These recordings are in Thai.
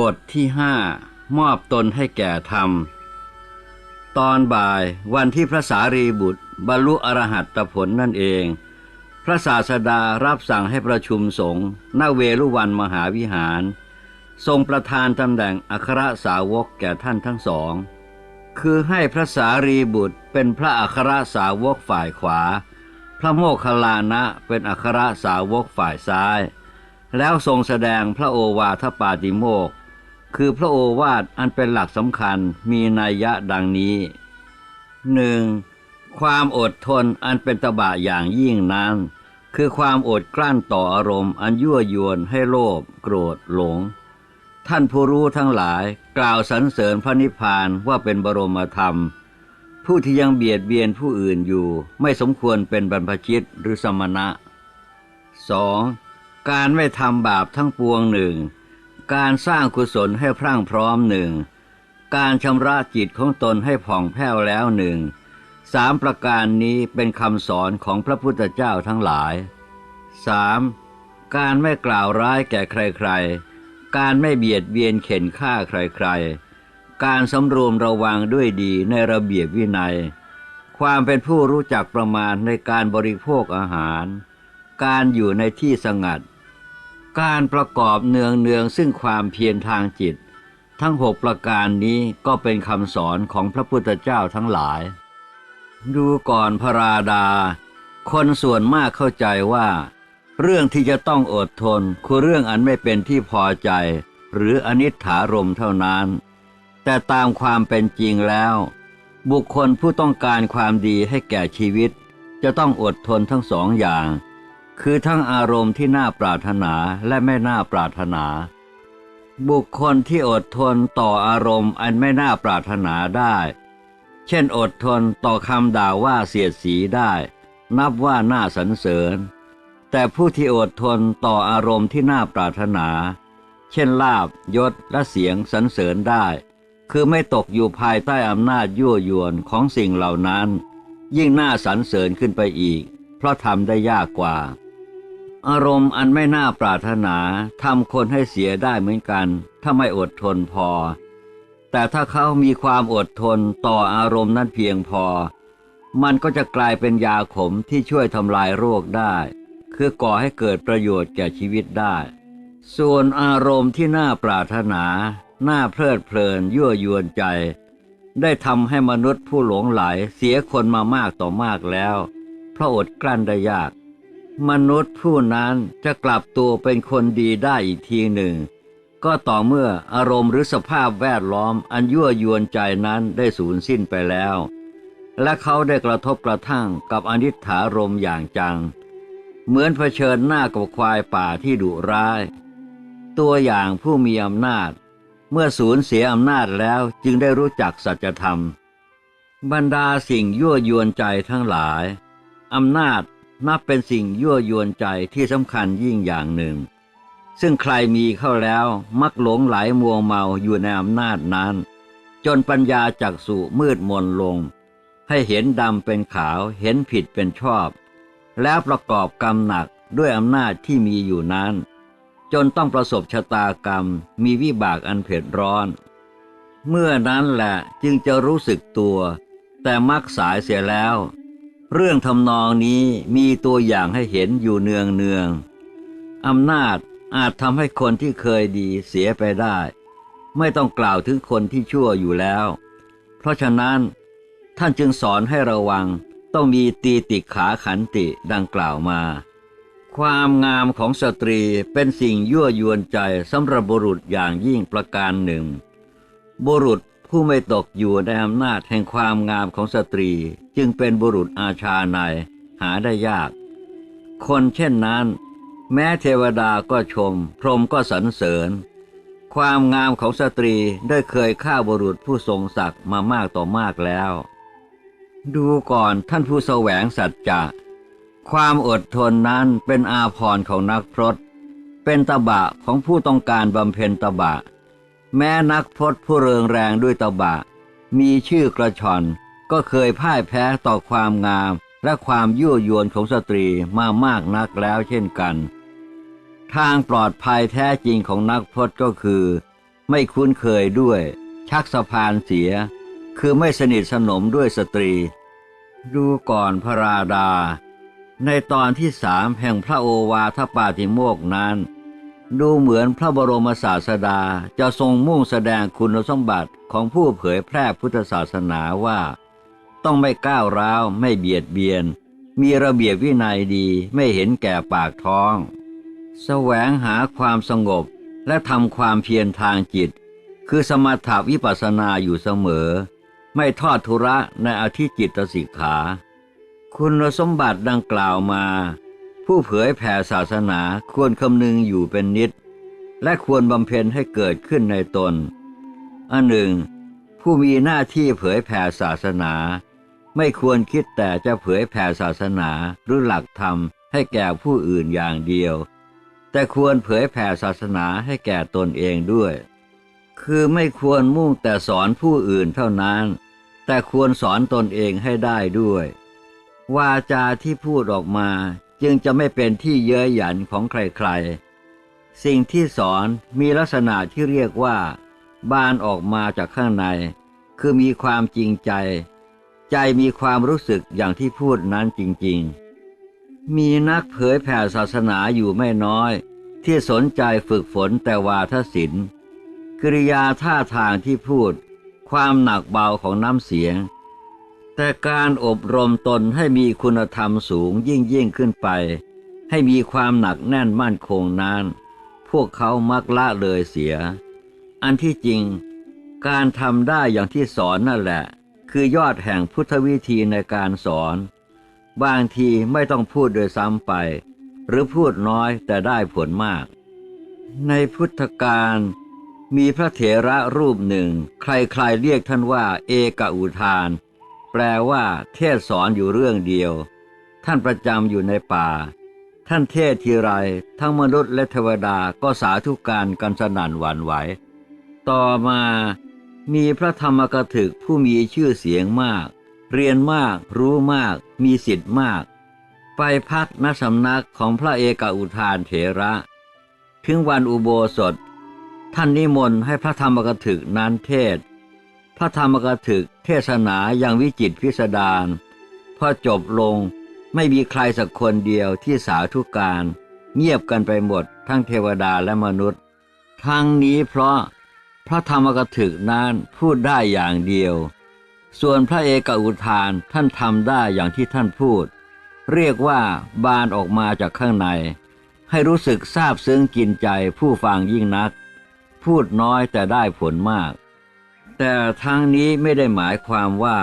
บทที่ห้ามอบตนให้แก่ธรรม ตอนบ่ายวันที่พระสารีบุตร บรรลุอรหัตผลนั่นเอง พระศาสดารับสั่งให้ประชุมสงฆ์ณเวลุวันมหาวิหาร ทรงประทานตำแหน่งอัครสาวกแก่ท่านทั้งสอง คือให้พระสารีบุตรเป็นพระอัครสาวกฝ่ายขวา พระโมคคัลลานะเป็นอัครสาวกฝ่ายซ้าย แล้วทรงแสดงพระโอวาทปาติโมก คือพระโอวาทอันเป็นหลักสำคัญมีนัยยะดังนี้หนึ่งความอดทนอันเป็นตบะอย่างยิ่งนั้น คือความอดกลั้นต่ออารมณ์ อันยั่วยวนให้โลภโกรธหลง ท่านผู้รู้ทั้งหลายกล่าวสรรเสริญพระนิพพานว่าเป็นบรมธรรม ผู้ที่ยังเบียดเบียนผู้อื่นอยู่ ไม่สมควรเป็นบรรพชิตหรือสมณะ 2. การไม่ทำบาปทั้งปวงหนึ่ง การสร้างกุศลให้พรั่งพร้อมหนึ่ง การชำระจิตของตนให้ผ่องแผ้วแล้วหนึ่ง สามประการนี้เป็นคำสอนของพระพุทธเจ้าทั้งหลาย 3. การไม่กล่าวร้ายแก่ใครๆ การไม่เบียดเบียนเข็นฆ่าใครๆ การสำรวมระวังด้วยดีในระเบียบวินัย ความเป็นผู้รู้จักประมาณในการบริโภคอาหาร การอยู่ในที่สงัด การประกอบเนืองเนืองๆซึ่งความเพียรทางจิต ทั้งหกประการนี้ก็เป็นคำสอนของพระพุทธเจ้าทั้งหลาย ดูก่อนพระราดา คนส่วนมากเข้าใจว่า เรื่องที่จะต้องอดทนคือเรื่องอันไม่เป็นที่พอใจ หรืออนิจฐารมเท่านั้น แต่ตามความเป็นจริงแล้ว บุคคลผู้ต้องการความดีให้แก่ชีวิต จะต้องอดทนทั้งสองอย่าง คือทั้งอารมณ์ที่น่าปรารถนาและไม่น่าปรารถนา บุคคลที่อดทนต่ออารมณ์อันไม่น่าปรารถนาได้ เช่นอดทนต่อคำด่าว่าเสียดสีได้ นับว่าน่าสรรเสริญ แต่ผู้ที่อดทนต่ออารมณ์ที่น่าปรารถนา เช่นลาบยศและเสียงสรรเสริญได้ คือไม่ตกอยู่ภายใต้อำนาจยั่วยวนของสิ่งเหล่านั้น ยิ่งน่าสรรเสริญขึ้นไปอีก เพราะทำได้ยากกว่า อารมณ์อันไม่น่าปรารถนาทำคนให้เสียได้เหมือนกัน ถ้าไม่อดทนพอ แต่ถ้าเขามีความอดทนต่ออารมณ์นั้นเพียงพอ มันก็จะกลายเป็นยาขมที่ช่วยทำลายโรคได้ คือก่อให้เกิดประโยชน์แก่ชีวิตได้ ส่วนอารมณ์ที่น่าปรารถนา น่าเพลิดเพลินยั่วยวนใจ ได้ทำให้มนุษย์ผู้หลงไหลเสียคนมามากต่อมากแล้ว เพราะอดกลั้นได้ยาก มนุษย์ผู้นั้นจะกลับตัวเป็นคนดีได้อีกทีหนึ่ง ก็ต่อเมื่ออารมณ์หรือสภาพแวดล้อมอันยั่วยวนใจนั้นได้สูญสิ้นไปแล้ว และเขาได้กระทบกระทั่งกับอนิจฐารมอย่างจัง เหมือนเผชิญหน้ากับควายป่าที่ดุร้าย ตัวอย่างผู้มีอำนาจ เมื่อสูญเสียอำนาจแล้วจึงได้รู้จักสัจธรรม บรรดาสิ่งยั่วยวนใจทั้งหลายอำนาจ นับเป็นสิ่งยั่วยวนใจที่สำคัญยิ่งอย่างหนึ่ง ซึ่งใครมีเข้าแล้วมักหลงไหลมัวเมาอยู่ในอำนาจนั้น จนปัญญาจักสุมืดมนลง ให้เห็นดำเป็นขาวเห็นผิดเป็นชอบ แล้วประกอบกรรมหนักด้วยอำนาจที่มีอยู่นั้น จนต้องประสบชะตากรรมมีวิบากอันเผ็ดร้อน เมื่อนั้นแหละจึงจะรู้สึกตัว แต่มักสายเสียแล้ว เรื่องทำนองนี้มีตัวอย่างให้เห็นอยู่เนืองเนืองๆอำนาจอาจทำให้คนที่เคยดีเสียไปได้ ไม่ต้องกล่าวถึงคนที่ชั่วอยู่แล้ว เพราะฉะนั้น ท่านจึงสอนให้ระวังต้องมีตีติขาขันติดังกล่าวมา ความงามของสตรีเป็นสิ่งยั่วยวนใจสำหรับบุรุษอย่างยิ่งประการหนึ่ง บุรุษ ผู้ไม่ตกอยู่ในอำนาจแห่งความงามของสตรีจึงเป็นบุรุษอาชาในหาได้ยาก คนเช่นนั้น แม้เทวดาก็ชม พรหมก็สรรเสริญ ความงามของสตรีได้เคยฆ่าบุรุษผู้ทรงศักดิ์มามากต่อมากแล้ว ดูก่อนท่านผู้แสวงสัจจะ ความอดทนนั้นเป็นอาภรณ์ของนักพรตเป็นตบะของผู้ต้องการบำเพ็ญตบะ แม้นักพรตผู้เริงแรงด้วยตบะ มีชื่อกระชอนก็เคยพ่ายแพ้ต่อความงามและความยั่วยวนของสตรีมามากนักแล้วเช่นกัน ทางปลอดภัยแท้จริงของนักพรตก็คือ ไม่คุ้นเคยด้วย ชักสะพานเสีย คือไม่สนิทสนมด้วยสตรี ดูก่อนพระราดา ในตอนที่สามแห่งพระโอวาทปาติโมกนั้น ดูเหมือนพระบรมศาสดาจะทรงมุ่งแสดงคุณสมบัติของผู้เผยแพร่พุทธศาสนาว่า ต้องไม่ก้าวร้าวไม่เบียดเบียน มีระเบียบวินัยดีไม่เห็นแก่ปากท้อง แสวงหาความสงบและทำความเพียรทางจิต คือสมถาวิปัสสนาอยู่เสมอ ไม่ทอดทุระในอธิจิตสิกขา คุณสมบัติดังกล่าวมา ผู้เผยแผ่ศาสนาควรคำนึงอยู่เป็นนิด และควรบำเพ็ญให้เกิดขึ้นในตน อันหนึ่ง ผู้มีหน้าที่เผยแผ่ศาสนา ไม่ควรคิดแต่จะเผยแผ่ศาสนาหรือหลักธรรมให้แก่ผู้อื่นอย่างเดียว แต่ควรเผยแผ่ศาสนาให้แก่ตนเองด้วย คือไม่ควรมุ่งแต่สอนผู้อื่นเท่านั้น แต่ควรสอนตนเองให้ได้ด้วย วาจาที่พูดออกมา จึงจะไม่เป็นที่เย้ยหยันของใครๆ สิ่งที่สอนมีลักษณะที่เรียกว่า บานออกมาจากข้างใน คือมีความจริงใจ ใจมีความรู้สึกอย่างที่พูดนั้นจริงๆ มีนักเผยแผ่ศาสนาอยู่ไม่น้อย ที่สนใจฝึกฝนแต่วาทศิลป์กริยาท่าทางที่พูด ความหนักเบาของน้ำเสียง แต่การอบรมตนให้มีคุณธรรมสูงยิ่งยิ่งขึ้นไป ให้มีความหนักแน่นมั่นคงนาน พวกเขามักละเลยเสีย อันที่จริง การทำได้อย่างที่สอนนั่นแหละ คือยอดแห่งพุทธวิธีในการสอน บางทีไม่ต้องพูดโดยซ้ำไป หรือพูดน้อยแต่ได้ผลมาก ในพุทธการมีพระเถระรูปหนึ่ง ใครๆเรียกท่านว่าเอกอุทาน ลว่า เทศสอนอยู่เรื่องเดียว ท่านประจำอยู่ในป่า ท่านเทศทีไร ทั้งมนุษย์และเทวดาก็สาธุการกันสนั่นหวั่นไหว ต่อมามีพระธรรมกถึกผู้มีชื่อเสียงมาก เรียนมาก รู้มาก มีสิทธิ์มาก ไปพักณสำนักของพระเอกอุทานเถระ ถึงวันอุโบสถ ท่านนิมนต์ให้พระธรรมกถึกนั้นเทศ พระธรรมกถึกเทศนาอย่างวิจิตพิสดารพอจบลงไม่มีใครสักคนเดียวที่สาธุการ เงียบกันไปหมดทั้งเทวดาและมนุษย์ ทั้งนี้เพราะพระธรรมกถึกนั้นพูดได้อย่างเดียว ส่วนพระเอกอุทานท่านทำได้อย่างที่ท่านพูด เรียกว่าบานออกมาจากข้างใน ให้รู้สึกซาบซึ้งกินใจผู้ฟังยิ่งนัก พูดน้อยแต่ได้ผลมาก แต่ทั้งนี้ไม่ได้หมายความว่า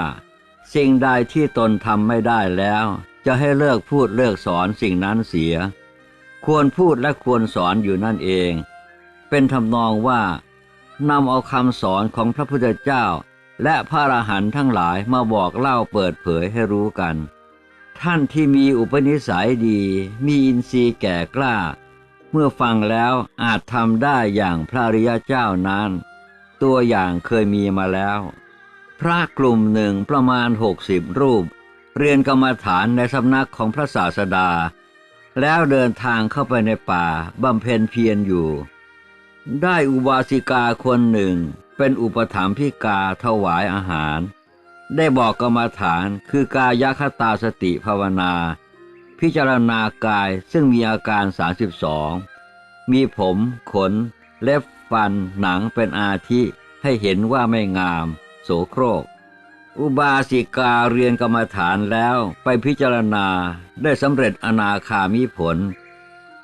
สิ่งใดที่ตนทำไม่ได้แล้ว จะให้เลิกพูดเลิกสอนสิ่งนั้นเสีย ควรพูดและควรสอนอยู่นั่นเอง เป็นทำนองว่านำเอาคำสอนของพระพุทธเจ้า และพระอรหันต์ทั้งหลายมาบอกเล่าเปิดเผยให้รู้กัน ท่านที่มีอุปนิสัยดี มีอินทรีย์แก่กล้า เมื่อฟังแล้วอาจทำได้อย่างพระริยเจ้านั้น ตัวอย่างเคยมีมาแล้ว พระกลุ่มหนึ่งประมาณหกสิบรูป เรียนกรรมฐานในสำนักของพระศาสดา แล้วเดินทางเข้าไปในป่าบำเพ็ญเพียรอยู่ ได้อุบาสิกาคนหนึ่งเป็นอุปถัมภิกาถวายอาหาร ได้บอกกรรมฐานคือกายคตาสติภาวนา พิจารณากายซึ่งมีอาการ 32 มีผม ขน เล็บ ฟันหนังเป็นอาทิให้เห็นว่าไม่งาม โสโครก อุบาสิกาเรียนกรรมฐานแล้วไปพิจารณาได้สำเร็จอนาคามีผล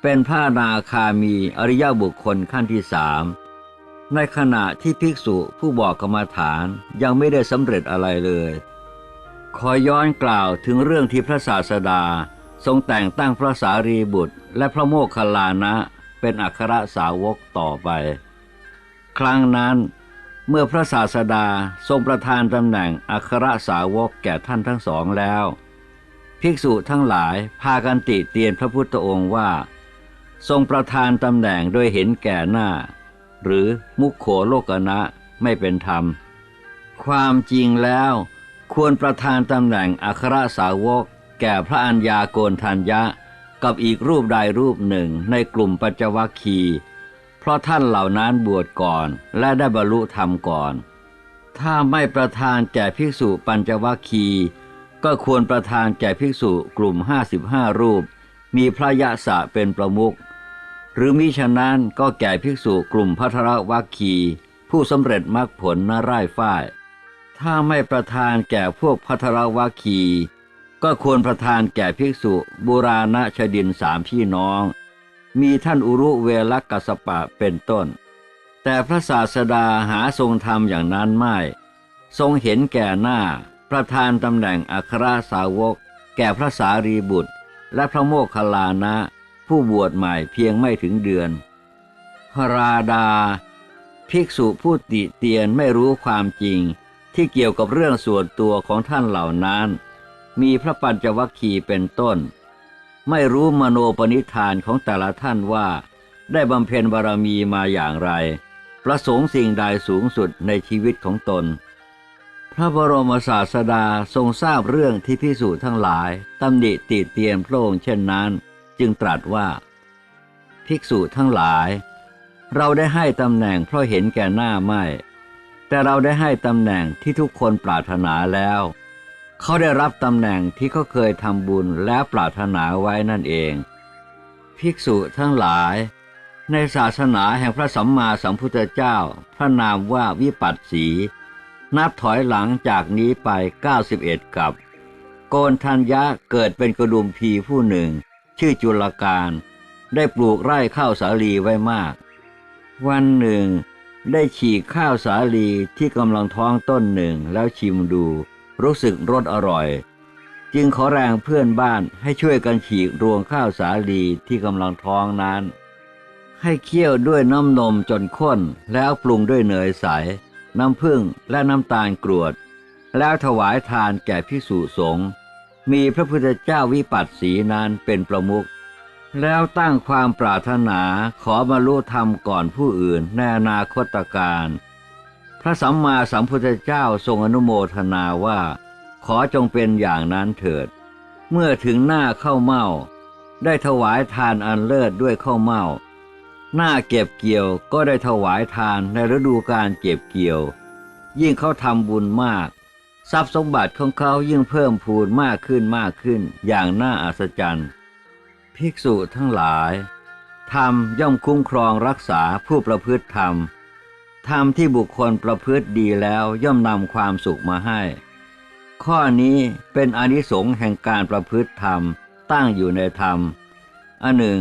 เป็นพระนาคามีอริยบุคคลขั้นที่สามในขณะที่ภิกษุผู้บอกกรรมฐานยังไม่ได้สำเร็จอะไรเลย ขอย้อนกล่าวถึงเรื่องที่พระศาสดา ทรงแต่งตั้งพระสารีบุตร และพระโมคคัลลานะ เป็นอัครสาวกต่อไป ครั้งนั้น เมื่อพระศาสดาทรงประทานตำแหน่งอัครสาวกแก่ท่านทั้งสองแล้ว ภิกษุทั้งหลายพากันติเตียนพระพุทธองค์ว่า ทรงประทานตำแหน่งโดยเห็นแก่หน้า หรือมุขโขโลกนะไม่เป็นธรรม ความจริงแล้วควรประทานตำแหน่งอัครสาวก แก่พระอัญญาโกนทัญญะ กับอีกรูปใดรูปหนึ่งในกลุ่มปัจจวัคคีย์ เพราะท่านเหล่านั้นบวชก่อนและได้บรรลุธรรมก่อน ถ้าไม่ประทานแก่ภิกษุปัญจวัคคีย์ก็ควรประทานแก่ภิกษุกลุ่ม 55 รูป มีพระยะสะเป็นประมุขหรือมิฉะนั้นก็แก่ภิกษุกลุ่มพัทรวัคคีย์ผู้สำเร็จมรรคผลนร่ฝ้าย ถ้าไม่ประทานแก่พวกพัทรวัคคีย์ก็ควรประทานแก่ภิกษุบุราณชดินสามพี่น้อง มีท่านอุรุเวลกัสสปะเป็นต้น แต่พระศาสดาหาทรงทำอย่างนั้นไม่ ทรงเห็นแก่หน้าประธานตำแหน่งอัครสาวก แก่พระสารีบุตร และพระโมคคัลลานะ ผู้บวชใหม่เพียงไม่ถึงเดือน พระราดา ภิกษุผู้ติเตียนไม่รู้ความจริงที่เกี่ยวกับเรื่องส่วนตัวของท่านเหล่านั้น มีพระปัญจวัคคีย์เป็นต้น ไม่รู้มโนปณิธานของแต่ละท่านว่า ได้บำเพ็ญบารมีมาอย่างไร ประสงค์สิ่งใดสูงสุดในชีวิตของตน พระบรมศาสดาทรงทราบเรื่องที่พิสูจน์ทั้งหลายตำหนิติเตียนพระองค์เช่นนั้น จึงตรัสว่า ภิกษุทั้งหลาย เราได้ให้ตำแหน่งเพราะเห็นแก่หน้าไม่ แต่เราได้ให้ตำแหน่งที่ทุกคนปรารถนาแล้ว เขาได้รับตำแหน่งที่เขาเคยทำบุญและปรารถนาไว้นั่นเอง ภิกษุทั้งหลาย ในศาสนาแห่งพระสัมมาสัมพุทธเจ้า พระนามว่าวิปัสสี นับถอยหลังจากนี้ไป 91 กับ โกนทัญญะเกิดเป็นกระดุมพีผู้หนึ่ง ชื่อจุลการได้ปลูกไร่ข้าวสาลีไว้มาก วันหนึ่ง ได้ฉีกข้าวสาลีที่กำลังท้องต้นหนึ่งแล้วชิมดู รู้สึกรสอร่อย จึงขอแรงเพื่อนบ้านให้ช่วยกันฉีกรวงข้าวสาลีที่กำลังท้องนั้น ให้เคี่ยวด้วยน้ำนมจนข้นแล้วปรุงด้วยเนยใส น้ำผึ้งและน้ำตาลกรวด แล้วถวายทานแก่พิสุสงฆ์มีพระพุทธเจ้าวิปัสสีนั้นเป็นประมุขแล้วตั้งความปรารถนาขอบรรลุธรรมก่อนผู้อื่นในอนาคตการ พระสัมมาสัมพุทธเจ้าทรงอนุโมทนาว่า ขอจงเป็นอย่างนั้นเถิด เมื่อถึงหน้าเข้าเมาได้ถวายทานอันเลิศด้วยข้าวเมาหน้าเก็บเกี่ยวก็ได้ถวายทานในฤดูการเก็บเกี่ยว ยิ่งเขาทำบุญมาก ทรัพย์สมบัติของเขายิ่งเพิ่มพูนมากขึ้นมากขึ้นอย่างน่าอัศจรรย์ ภิกษุทั้งหลายธรรมย่อมคุ้มครองรักษาผู้ประพฤติธรรม ธรรมที่บุคคลประพฤติดีแล้วย่อมนำความสุขมาให้ ข้อนี้เป็นอนิสงส์แห่งการประพฤติธรรมตั้งอยู่ในธรรม อันหนึ่ง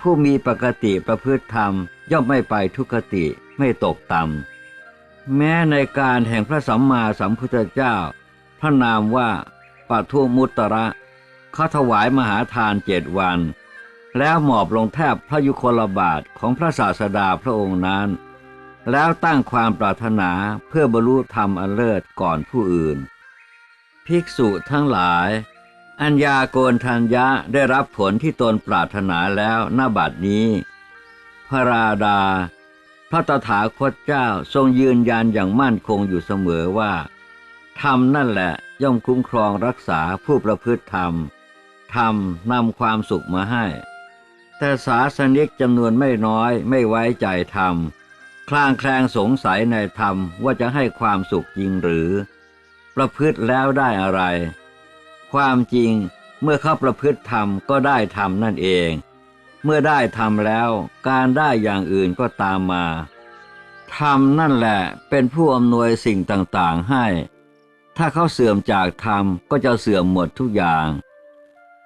ผู้มีปกติประพฤติธรรมย่อมไม่ไปทุกขติไม่ตกต่ำแม้ในการแห่งพระสัมมาสัมพุทธเจ้า พระนามว่าปัทุมุตตระเขาถวายมหาทานเจ็ดวัน แล้วหมอบลงแทบพระยุคลบาทของพระศาสดาพระองค์นั้น แล้วตั้งความปรารถนาเพื่อบรรลุธรรมอันเลิศก่อนผู้อื่น ภิกษุทั้งหลาย อัญญาโกนทัญญะได้รับผลที่ตนปรารถนาแล้วหน้าบัดนี้ พระราดา พระตถาคตเจ้าทรงยืนยันอย่างมั่นคงอยู่เสมอว่าธรรมนั่นแหละย่อมคุ้มครองรักษาผู้ประพฤติธรรม ธรรมนำความสุขมาให้ แต่ศาสนิกจำนวนไม่น้อยไม่ไว้ใจธรรม คลางแคลงสงสัยในธรรมว่าจะให้ความสุขจริงหรือ ประพฤติแล้วได้อะไร ความจริงเมื่อเขาประพฤติธรรมก็ได้ธรรมนั่นเอง เมื่อได้ธรรมแล้วการได้อย่างอื่นก็ตามมาธรรมนั่นแหละเป็นผู้อำนวยสิ่งต่างๆให้ ถ้าเขาเสื่อมจากธรรมก็จะเสื่อมหมดทุกอย่าง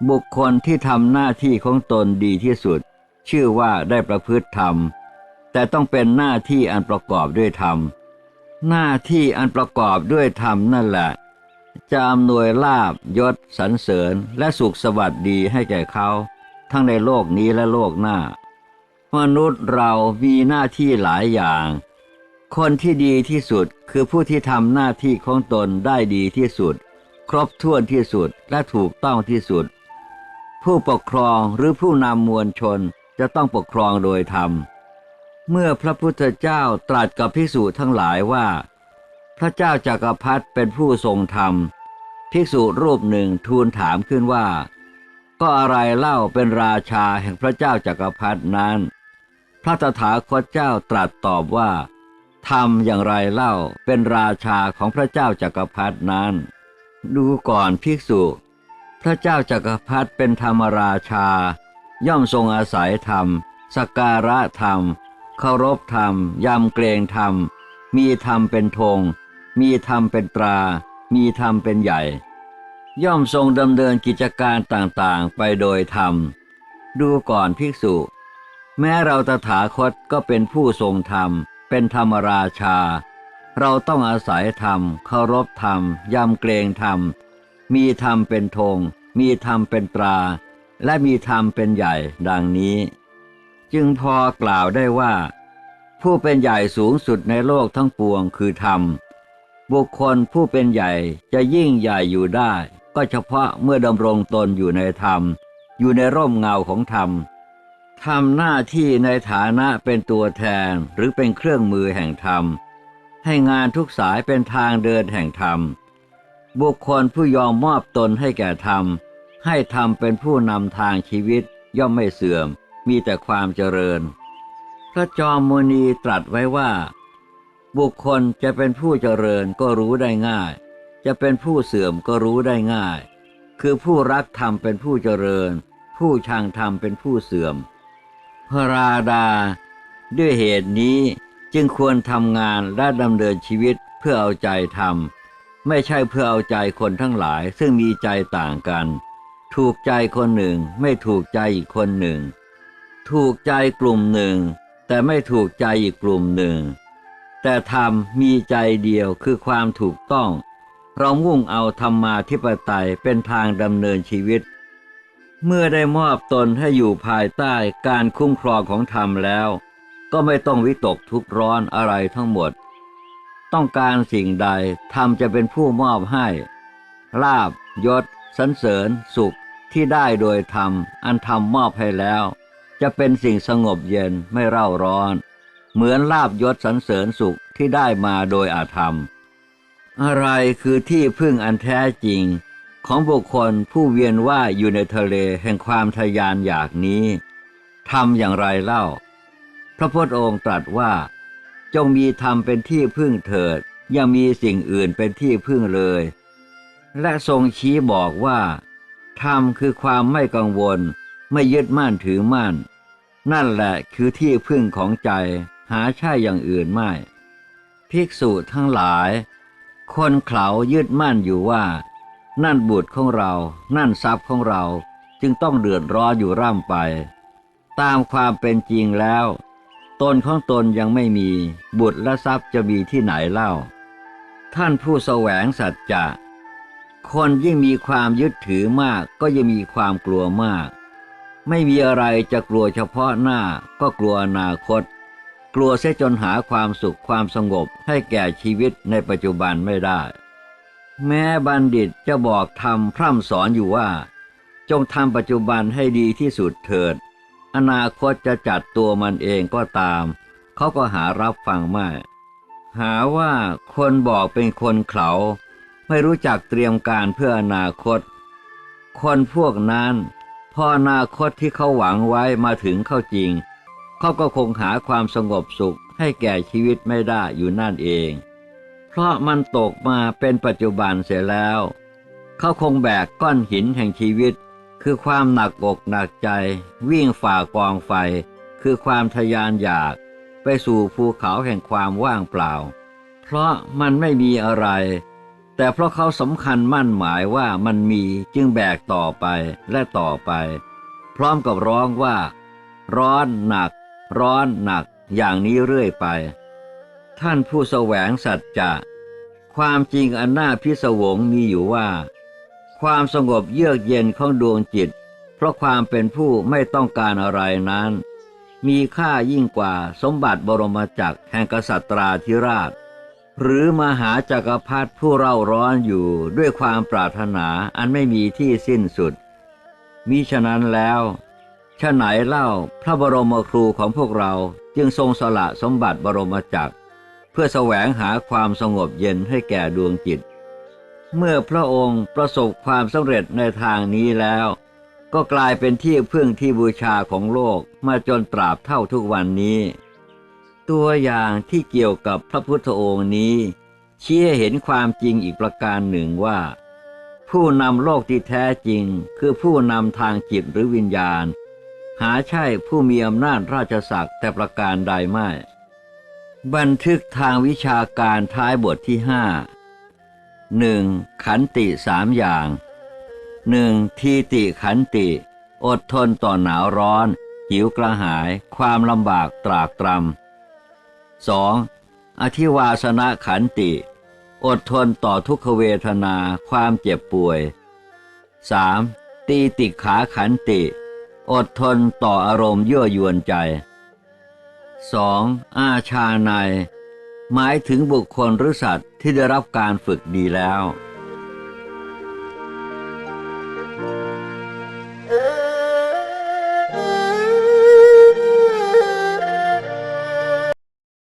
บุคคลที่ทำหน้าที่ของตนดีที่สุด ชื่อว่าได้ประพฤติธรรม แต่ต้องเป็นหน้าที่อันประกอบด้วยธรรม หน้าที่อันประกอบด้วยธรรมนั่นแหละ จะอำนวยลาบยศสรรเสริญและสุขสวัสดีให้แก่เขา ทั้งในโลกนี้และโลกหน้า มนุษย์เรามีหน้าที่หลายอย่าง คนที่ดีที่สุดคือผู้ที่ทำหน้าที่ของตนได้ดีที่สุด ครบถ้วนที่สุดและถูกต้องที่สุด ผู้ปกครองหรือผู้นำมวลชนจะต้องปกครองโดยธรรม เมื่อพระพุทธเจ้าตรัสกับภิกษุทั้งหลายว่า พระเจ้าจากักรพรรดิเป็นผู้ทรงธรรม ภิกษุรูปหนึ่งทูลถามขึ้นว่า ก็อะไรเล่าเป็นราชาแห่งพระเจ้าจากักรพรรดินั้น พระตถาคตเจ้าตรัสตอบว่าทำอย่างไรเล่าเป็นราชาของพระเจ้าจักรพรรดินั้น ดูก่อนภิกษุ พระเจ้าจักรพรรดิเป็นธรรมราชา ย่อมทรงอาศัยธรรมสการะธรรม เคารพธรรม ยำเกรงธรรม มีธรรมเป็นธง มีธรรมเป็นตรา มีธรรมเป็นใหญ่ ย่อมทรงดำเนินกิจการต่างๆ ไปโดยธรรม ดูก่อนภิกษุ แม้เราตถาคตก็เป็นผู้ทรงธรรม เป็นธรรมราชา เราต้องอาศัยธรรม เคารพธรรม ยำเกรงธรรม มีธรรมเป็นธง มีธรรมเป็นตรา และมีธรรมเป็นใหญ่ดังนี้ จึงพอกล่าวได้ว่า ผู้เป็นใหญ่สูงสุดในโลกทั้งปวงคือธรรม บุคคลผู้เป็นใหญ่จะยิ่งใหญ่อยู่ได้ ก็เฉพาะเมื่อดำรงตนอยู่ในธรรม อยู่ในร่มเงาของธรรมทำหน้าที่ในฐานะเป็นตัวแทนหรือเป็นเครื่องมือแห่งธรรม ให้งานทุกสายเป็นทางเดินแห่งธรรม บุคคลผู้ยอมมอบตนให้แก่ธรรม ให้ธรรมเป็นผู้นำทางชีวิตย่อมไม่เสื่อม มีแต่ความเจริญ พระจอมมุนีตรัสไว้ว่า บุคคลจะเป็นผู้เจริญก็รู้ได้ง่าย จะเป็นผู้เสื่อมก็รู้ได้ง่าย คือผู้รักธรรมเป็นผู้เจริญ ผู้ชังธรรมเป็นผู้เสื่อม พระราดา ด้วยเหตุนี้จึงควรทำงานและดำเนินชีวิตเพื่อเอาใจธรรมไม่ใช่เพื่อเอาใจคนทั้งหลายซึ่งมีใจต่างกัน ถูกใจคนหนึ่งไม่ถูกใจอีกคนหนึ่ง ถูกใจกลุ่มหนึ่ง แต่ไม่ถูกใจอีกกลุ่มหนึ่ง แต่ธรรมมีใจเดียวคือความถูกต้อง เรามุ่งเอาธรรมาธิปไตยเป็นทางดำเนินชีวิต เมื่อได้มอบตนให้อยู่ภายใต้การคุ้มครองของธรรมแล้ว ก็ไม่ต้องวิตกทุกข์ร้อนอะไรทั้งหมด ต้องการสิ่งใดธรรมจะเป็นผู้มอบให้ลาบยศสรรเสริญสุขที่ได้โดยธรรมอันธรรมมอบให้แล้ว จะเป็นสิ่งสงบเย็นไม่เร่าร้อน เหมือนลาบยศสรรเสริญสุขที่ได้มาโดยอาธรรม อะไรคือที่พึ่งอันแท้จริง ของบุคคลผู้เวียนว่ายอยู่ในทะเลแห่งความทะยานอยากนี้ทำอย่างไรเล่า พระพุทธองค์ตรัสว่า จงมีธรรมเป็นที่พึ่งเถิดอย่ามีสิ่งอื่นเป็นที่พึ่งเลย และทรงชี้บอกว่าธรรมคือความไม่กังวล ไม่ยึดมั่นถือมั่น นั่นแหละคือที่พึ่งของใจหาใช่อย่างอื่นไม่ ภิกษุทั้งหลาย คนเขายึดมั่นอยู่ว่า นั่นบุตรของเรา นั่นทรัพย์ของเราจึงต้องเดือดร้อนอยู่ร่ำไป ตามความเป็นจริงแล้ว ตนของตนยังไม่มี บุตรและทรัพย์จะมีที่ไหนเล่า ท่านผู้แสวงสัจจะคนยิ่งมีความยึดถือมากก็ยิ่งมีความกลัวมาก ไม่มีอะไรจะกลัวเฉพาะหน้าก็กลัวอนาคต กลัวเสียจนหาความสุขความสงบให้แก่ชีวิตในปัจจุบันไม่ได้ แม้บัณฑิตจะบอกทำพร่ำสอนอยู่ว่า จงทำปัจจุบันให้ดีที่สุดเถิด อนาคตจะจัดตัวมันเองก็ตาม เขาก็หารับฟังไม่ หาว่าคนบอกเป็นคนเขาไม่รู้จักเตรียมการเพื่ออนาคต คนพวกนั้น พออนาคตที่เขาหวังไว้มาถึงเข้าจริง เขาก็คงหาความสงบสุขให้แก่ชีวิตไม่ได้อยู่นั่นเอง เพราะมันตกมาเป็นปัจจุบันเสียแล้ว เขาคงแบกก้อนหินแห่งชีวิต คือความหนักอกหนักใจ วิ่งฝ่ากองไฟ คือความทะยานอยาก ไปสู่ภูเขาแห่งความว่างเปล่า เพราะมันไม่มีอะไร แต่เพราะเขาสำคัญมั่นหมายว่ามันมีจึงแบกต่อไปและต่อไป พร้อมกับร้องว่า ร้อนหนัก ร้อนหนัก อย่างนี้เรื่อยไป ท่านผู้แสวงสัจจะ ความจริงอันน่าพิศวงมีอยู่ว่า ความสงบเยือกเย็นของดวงจิต เพราะความเป็นผู้ไม่ต้องการอะไรนั้น มีค่ายิ่งกว่าสมบัติบรมจักรแห่งกษัตราธิราช หรือมหาจักรพรรดิผู้เร่าร้อนอยู่ด้วยความปรารถนาอันไม่มีที่สิ้นสุด มิฉะนั้นแล้วฉะไหนเล่าพระบรมครูของพวกเราจึงทรงสละสมบัติบรมจักร เพื่อแสวงหาความสงบเย็นให้แก่ดวงจิต เมื่อพระองค์ประสบความสำเร็จในทางนี้แล้ว ก็กลายเป็นที่พึ่งที่บูชาของโลกมาจนตราบเท่าทุกวันนี้ ตัวอย่างที่เกี่ยวกับพระพุทธองค์นี้ ชี้ให้เห็นความจริงอีกประการหนึ่งว่า ผู้นำโลกที่แท้จริง คือผู้นำทางจิตหรือวิญญาณ หาใช่ผู้มีอำนาจราชศักดิ์แต่ประการใดไม่ บันทึกทางวิชาการท้ายบทที่ห้าหนึ่งขันติสามอย่างหนึ่งทีติขันติ อดทนต่อหนาวร้อน หิวกระหาย ความลำบากตรากตรำ สองอธิวาสนะขันติ อดทนต่อทุกขเวทนาความเจ็บป่วย 3. ตีติขาขันติ อดทนต่ออารมณ์ยั่วยวนใจ 2. อาชาในหมายถึงบุคคลหรือสัตว์ที่ได้รับการฝึกดีแล้ว